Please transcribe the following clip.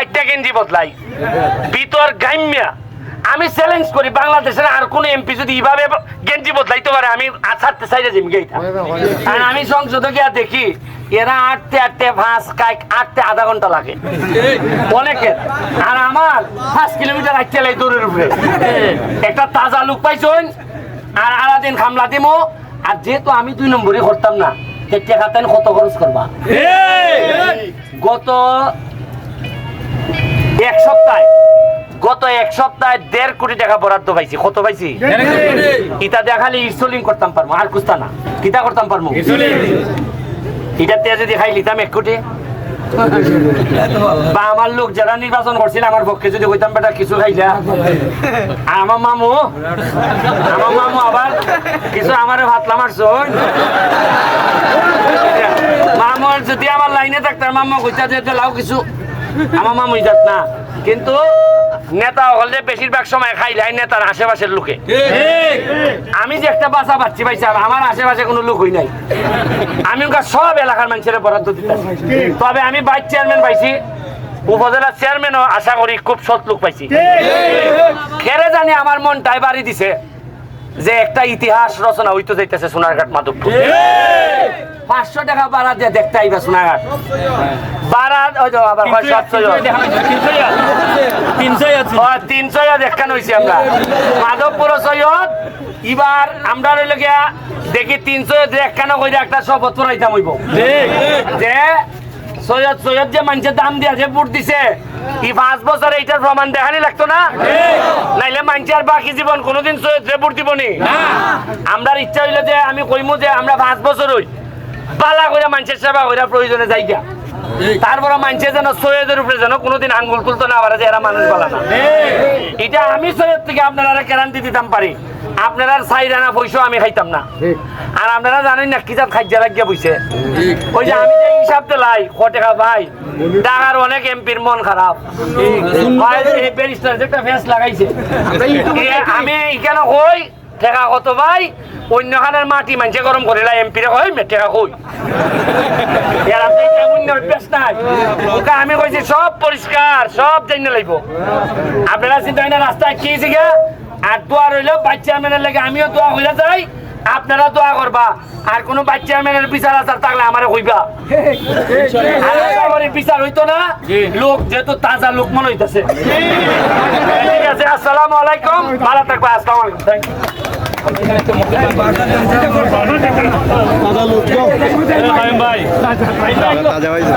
চারটা গেঞ্জি বদলাই। ভিতর গাইমিয়া আমি চ্যালেঞ্জ করি বাংলাদেশের আর কোন এমপি যদি এইভাবে গেঞ্জি বদলাইতে পারে আমি ছাড়তে চাইলে জিম গেইটা আর আমি সংসদে গিয়া দেখি এরা আটতে আটতে ভাঁজ কাইক আটতে আধা ঘণ্টা লাগে। অনেকের। আর আমার পাঁচ কিলোমিটার আটতে লাই দূরের উপরে। একটা তাজা লুক পাইছন আর আলাদিন খামলা দিমো। আর যেহেতু আমি দুই নম্বরই করতাম না তেতিয়া খাতেন কত খরচ করবা? গত এক সপ্তাহে গত এক সপ্তাহে দেড় কোটি টাকা বরাদ্দ পাইছি। কত পাইছি? ইটা দেখালে ইনস্টলিং করতাম পারব আর কুস্তা না। কিতা করতাম পারব? ইটাতে যদি খাই লিতাম এক কোটি। বা আমার লোক যারা নির্বাচন করছিল আমার পক্ষে যদি কইতাম বেটা কিছু খাইলা আমার মামু আমার মামু আবার কিছু আমারে ভাতলা মারছন মামুর যদি আমার লাইনে থাকতাম মামু কইতা যে "দে লাও কিছু। আমার মামু যাত না। কিন্তু নেতা হলে বেশিরভাগ সময় খাইলাই নেতার আশেপাশের লোকে। আমি যে একটা বাসা পাচ্ছি পাইছিলাম আমার আশেপাশে কোনো লোক হই নাই। আমি ওকে সব এলাকার মানুষের বরাদ্দ দিতাম তবে আমি ভাইস চেয়ারম্যান পাইছি। উপজেলার চেয়ারম্যানও আশা করি খুব সৎ লোক পাইছি। খেরে জানি আমার মনটাই বাড়ি দিছে যে একটা ইতিহাস রচনা হইতে যাইতেছে সোনারঘাট, মাধবপুর। পাঁচশো টাকা বাড়া দিয়ে দেখতে আইবা সোনারঘাট বাড়া ওই তো আবার তিনশো দেখানো হয়েছে আমরা। মাধবপুর সৈয়দ। এবার আমরা রইল গিয়া দেখি তিনশো দেখানো কইরা একটা শপথ পড়াইতাম হইব। যে সৈয়দ সৈয়দ যে মানুষের দাম দিয়া যে ভোট দিছে ই পাঁচ বছর এইটার প্রমাণ দেখানি লাগতো না? নাইলে মানুষের আর বাকি জীবন কোনোদিন সৈয়দ রে ভোট দিবনি? আমরা ইচ্ছা হইল যে আমি কইমু যে আমরা পাঁচ বছর হই। পালা করে মানুষের সেবা কইরা প্রয়োজনে যাই গিয়া তারপরে মানছে যেন সৈয়দের উপরে যেন কোনোদিন আঙ্গুল তুলতো না পারে যে এরা মানুষ বলা না। এটা আমি সৈয়দ থেকে আপনারা গ্যারান্টি দিতাম পারি। আপনারা চাই রানা পয়সা আমি খাইতাম না। আর আপনারা জানেন না কি জাত খাদ্য লাগিয়া বইছে। ওই যে আমি যে হিসাব দিলাই ক টাকা ভাই টাকার অনেক এমপির মন খারাপ। ব্যারিস্টার যে একটা ফেস লাগাইছে। আমি এখানে কই টেকা কত ভাই? অন্যখানের মাটি মানছে গরম করিলা এমপিরে কই? টেকা কই আমি কইছি সব পরিষ্কার সব জানিয়ে লাগবো আপনারা চিন্তা হয় না রাস্তায় কি গা আর দোয়া রইল বাচ্চা মেনের লেগে আমিও দোয়া হইলে যাই আপনারা দোয়া করবা। আর কোনো বাচ্চা বিচার আচার থাকলে আমারে বিচার হইতো না লোক যেহেতু তাজা লোক মনে হইতেছে। ঠিক আছে আসসালামু আলাইকুম। ভালো থাকবা আসসালামু আলাইকুম। থ্যাংক ইউ তাজা হয়েছে